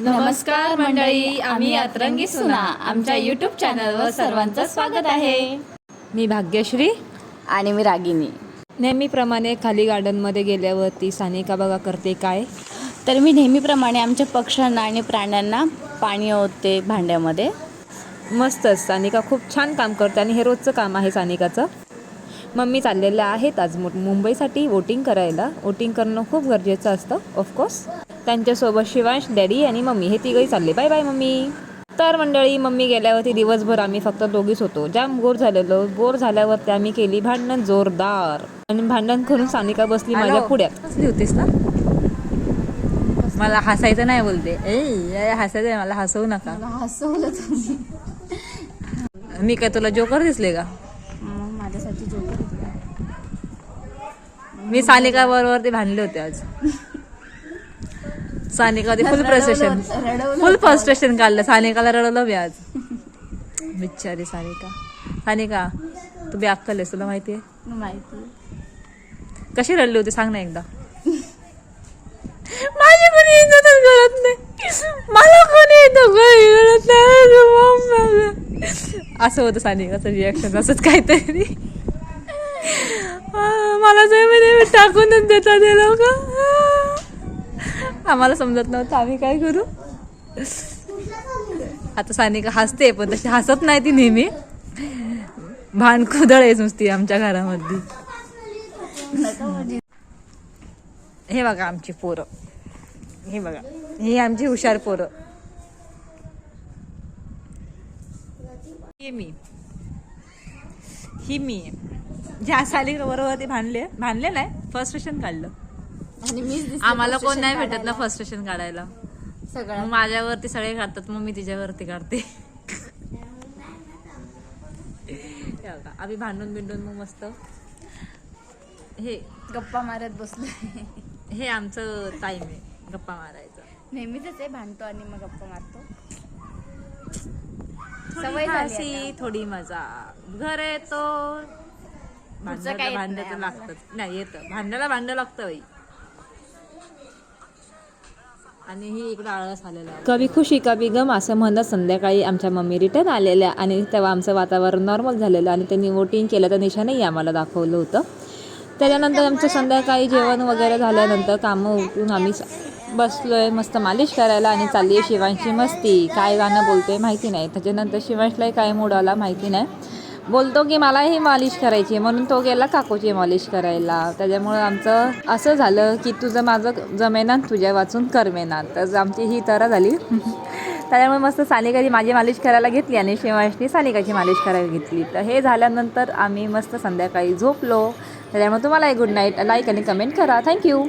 नमस्कार मंडळी आम्ही अतरंगी सुना आमच्या यूट्यूब चॅनलवर सर्वांचं स्वागत आहे. मी भाग्यश्री. आणि मी रागिनी. नेहमीप्रमाणे खाली गार्डनमध्ये गेल्यावरती सानिका बघा करते काय? तर मी नेहमीप्रमाणे आमच्या पक्ष्यांना आणि प्राण्यांना पाणी ओतते भांड्यामध्ये. मस्तच सानिका खूप छान काम करते आणि हे रोजचं काम आहे सानिकाचं. मम्मी चाललेल्या आहेत आज मुंबईसाठी वोटिंग करायला. वोटिंग करणं खूप गरजेचं असतं ऑफकोर्स त्यांच्यासोबत शिवांश डॅडी आणि मम्मी हे तिघही चालले. Bye bye mummy. तर मंडळी मम्मी गेल्यावरती दिवसभर आम्ही फक्त दोघीच होतो. जाम बोर झालेलो. बोर झाल्यावरती आम्ही केली भांडण जोरदार. आणि भांडण करून सानिका बसली माझ्या पुढ्यात. बसली होतीस ना? मला हसायचं नाही बोलते. ए हसायचं नाही. मला हसवू नका. हसवलं तुम्ही. मी काय तुला जोकर दिसले का? माझ्यासाठी जोक मी सानिका बरोबर ते भांडले होते आज. Sanika full frustration full frustration काढलं. सानिकाला रडवलं मी आज. बिचारी सानिका. सानिका तू बी अक्कल आहेस तुला माहिती आहे? माहिती कशी रडली होती? सांग ना एकदा. माझी कोणी इज्जतच करत नाही. मला कोणी करत नाही. असं होतं सानिकाचं रिॲक्शन असंच काहीतरी. मला जमिनी टाकूनच देतात ते लोक. आम्हाला समजत नव्हतं. आम्ही काय करू? आता सानिका हसते पण तशी हसत नाही ती नेहमी. भांडकुदळ आहे नुसती आमच्या घरामध्ये हे बघा आमची पोरं. हे बघा. ही आमची हुशार पोरं. ही मी. ही मी. ज्या साली बरोबर ते भांडले भांडले नाही. फर्स्ट स्टेशन काढलं. आणि मीच आम्हाला कोण नाही भेटत ना फर्स्ट स्टेशन काढायला. सगळं. मग माझ्यावरती सगळे काढतात मग मी तिच्यावरती काढते. आम्ही भांडून बिंडून मग मस्त. हे गप्पा मारत बसलो हे आमचं टाइम आहे गप्पा मारायचा. नेहमीच आहे भांडतो आणि मग गप्पा मारतो. सवय झाली थोडी मजा. घर येतो भांडायला काही येत भांड नाही तर आम्हाला. लागतच. नाही येतं. भांडायला भांड लागतं बाई. आणि ही इकडं आळस आलेला आहे. कभी खुशी कभी गम असं म्हणत संध्याकाळी आमच्या मम्मी रिटर्न आलेल्या आणि तेव्हा आमचं वातावरण नॉर्मल झालेलं आणि त्यांनी वोटिंग केलं तर निशाणही आम्हाला दाखवलं होतं. त्याच्यानंतर आमचं संध्याकाळी जेवण वगैरे झाल्यानंतर कामं उठून आम्ही बसलो बसलोय मस्त मालिश करायला आणि चालली आहे शिवांशी मस्ती. काय गाणं बोलते माहिती नाही. त्याच्यानंतर शिवांशलाही काय मूड आला माहिती नाही. बोलतो की मला हे मालिश करायची आहे. म्हणून तो गेला काकूची मालिश करायला. त्याच्यामुळं आमचं असं झालं की तुझं माझं जमेना तुझ्या वाचून करमेना. तर आमची ही तरा झाली. त्याच्यामुळे मस्त सानिकाची माझी मालिश करायला घेतली आणि शिवांशनी सानिकाची मालिश करायला घेतली. तर हे झाल्यानंतर आम्ही मस्त संध्याकाळी झोपलो. त्याच्यामुळे तुम्हालाही गुड नाईट लाईक आणि कमेंट करा. Thank you